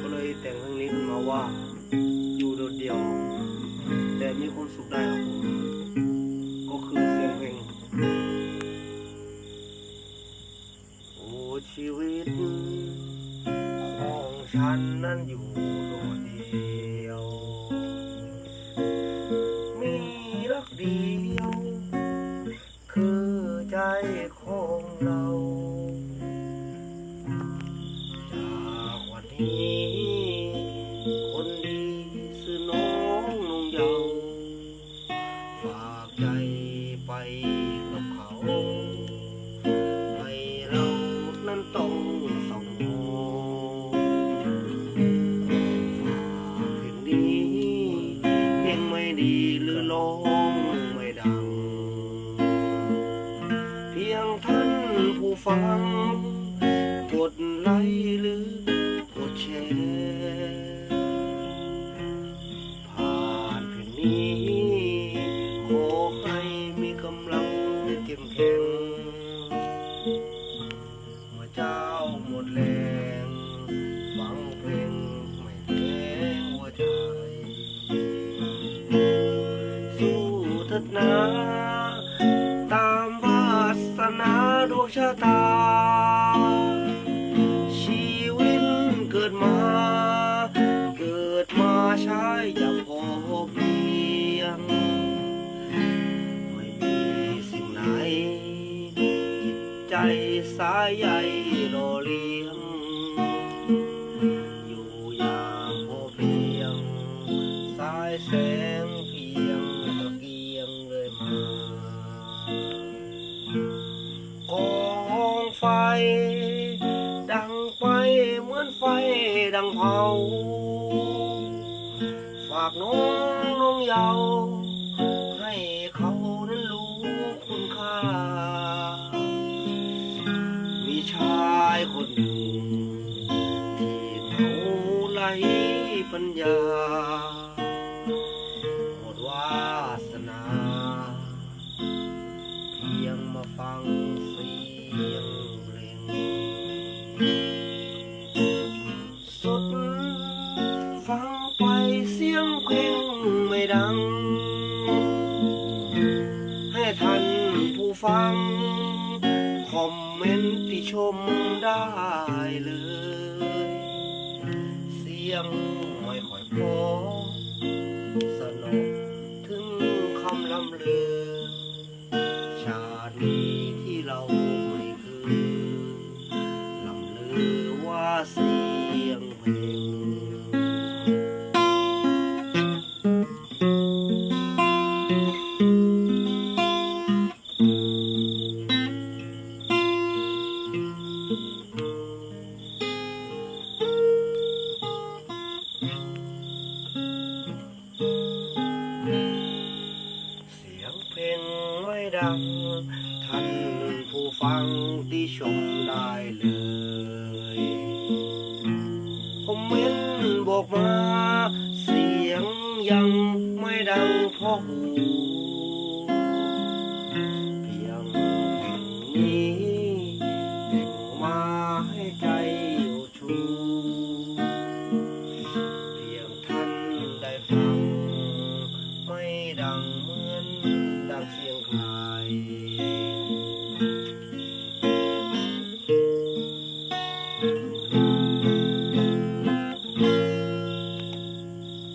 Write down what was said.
ก็เลยแต่งเพลงนี้ขึ้นมาว่าอยู่โดดเดี่ยว แต่มีความสุขได้ครับผมก็คือเสียงเพลงโอ้ชีวิตของฉันนั้นอยู่โดดเดี่ยว มีรักเดียว คนดีสื่อน้องนุ่งเยาวฝากใจไปกับเขาให้เรานั้นต้องส่องมองฝากเพลงนี้เพลงไม่ดีหรือร้องไม่ดัง เพียงท่านผู้ฟังำลังเข้มแข็ง เมื่อเจ้าหมดแรงฟังเพลงไม่แพ้หัวใจ สู้ทัดนา ตามวาสนาดวงชะตา สายใยรอเลียง อยู่อย่างพอเพียง สายแสงเพียงตะเกียงเลยมากองไฟ ดังไปเหมือนไฟดังเผา ฝากน้องน้องเยาว์ คนหนึ่ง ที่เขาไร้ปัญญาหมดวาสนา เพียงมาฟังเสียงเพลงสุดฟังไปเสียงเพลงไม่ดัง ให้ท่านผู้ฟัง คอมเมนต์ที่ชมได้เลย เสียงไม่ค่อยพอสนุกถึงคำลำเลือชาตินี้ที่เรา เสียงเพลงไม่ดัง ท่านผู้ฟังที่ชมได้เลย ผมเม้นบอกมา เสียงยังไม่ดังพอหู ดังเหมือนดังเสียงคล